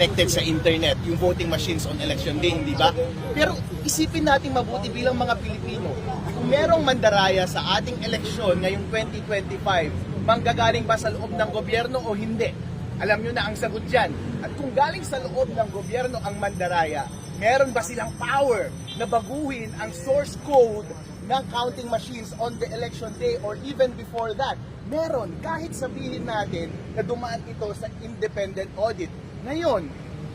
connected sa internet, yung voting machines on election day, hindi ba? Pero isipin natin mabuti bilang mga Pilipino, kung merong mandaraya sa ating eleksyon ngayong 2025, manggagaling ba sa loob ng gobyerno o hindi? Alam nyo na ang sagot dyan. At kung galing sa loob ng gobyerno ang mandaraya, meron ba silang power na baguhin ang source code ng counting machines on the election day or even before that? Meron, kahit sabihin natin na dumaan ito sa independent audit. Ngayon,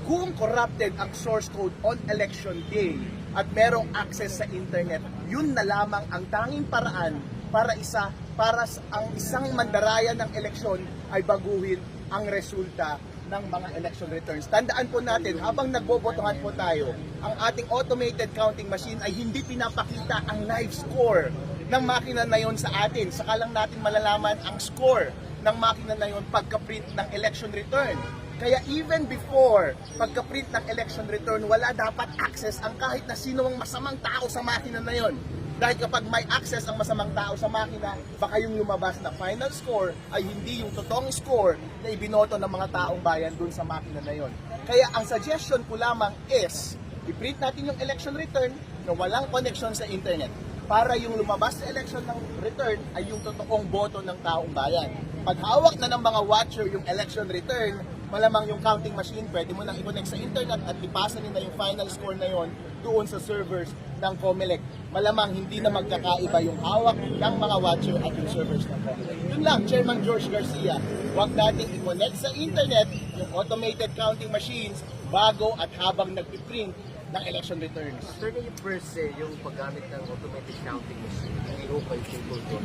kung corrupted ang source code on election day at merong access sa internet, yun na lamang ang tanging paraan para isa para ang isang mandaraya ng eleksyon ay baguhin ang resulta ng mga election returns. Tandaan po natin, habang nagbobotohan po tayo, ang ating automated counting machine ay hindi pinapakita ang live score ng makina na yon sa atin. Saka lang natin malalaman ang score ng makina na yon pagka-print ng election return. Kaya even before pagka-print ng election return, wala dapat access ang kahit na sino ang masamang tao sa makina na yon. Dahil kapag may access ang masamang tao sa makina, baka yung lumabas na final score ay hindi yung totoong score na ibinoto ng mga taong bayan dun sa makina na yon. Kaya ang suggestion ko lamang is, i-print natin yung election return na walang connection sa internet para yung lumabas sa election ng return ay yung totoong boto ng taong bayan. Pag hawak na ng mga watcher yung election return, malamang yung counting machine, pwede mo nang i-connect sa internet at ipasa nila yung final score na yon doon sa servers ng COMELEC. Malamang hindi na magkakaiba yung hawak ng mga watcher at yung servers ng COMELEC. Yun lang, Chairman George Garcia, huwag natin i-connect sa internet yung automated counting machines bago at habang nagpiprint ng election returns. Attorney, yung per se, yung paggamit ng automatic counting machine, hindi ko kayo doon.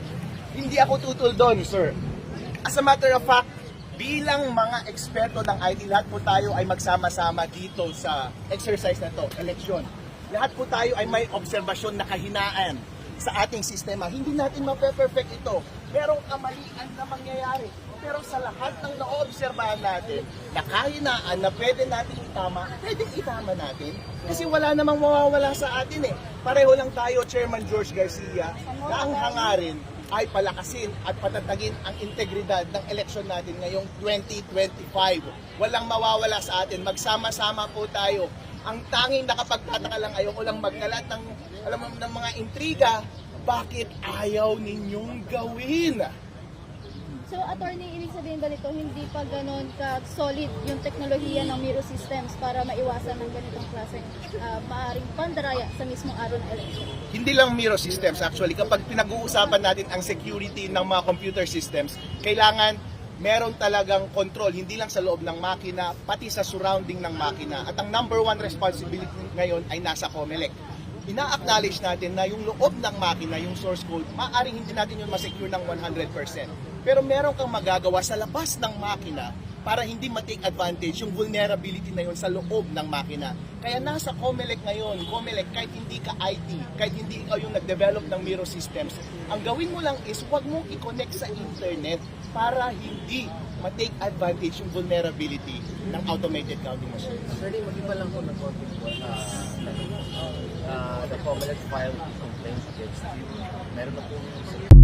Hindi ako tutol doon, sir. As a matter of fact, bilang mga eksperto ng IT, lahat po tayo ay magsama-sama dito sa exercise na to, election. Lahat po tayo ay may obserbasyon na kahinaan sa ating sistema. Hindi natin mape-perfect ito. Merong kamalian na mangyayari. Pero sa lahat ng naobserbahan natin, na kahinaan na pwede natin itama, pwede itama natin. Kasi wala namang mawawala sa atin eh. Pareho lang tayo, Chairman George Garcia, na ang hangarin ay palakasin at patatagin ang integridad ng eleksyon natin ngayong 2025. Walang mawawala sa atin. Magsama-sama po tayo. Ang tanging nakapagtataka lang ayoko lang magkalat ng, alam mo, ng mga intriga. Bakit ayaw ninyong gawin? So, attorney, ibig sabihin ba nito, hindi pa ganon ka-solid yung teknolohiya ng Miro Systems para maiwasan ng ganitong klaseng uh, maaring pandaraya sa mismong araw ng election? Hindi lang Miro systems actually. Kapag pinag-uusapan natin ang security ng mga computer systems, kailangan meron talagang control, hindi lang sa loob ng makina, pati sa surrounding ng makina. At ang number one responsibility ngayon ay nasa COMELEC. Ina-acknowledge natin na yung loob ng makina, yung source code, maaaring hindi natin yun masecure ng 100%. Pero meron kang magagawa sa labas ng makina para hindi ma-take advantage yung vulnerability na yun sa loob ng makina. Kaya nasa COMELEC ngayon, COMELEC, kahit hindi ka IT, kahit hindi ikaw yung nag-develop ng Miro Systems, ang gawin mo lang is huwag mong i-connect sa internet para hindi ma-take advantage yung vulnerability ng automated counting machine. Attorney, mag-iba lang po ng konti po. Uh, uh, the Comelec filed complaints against you. Meron na po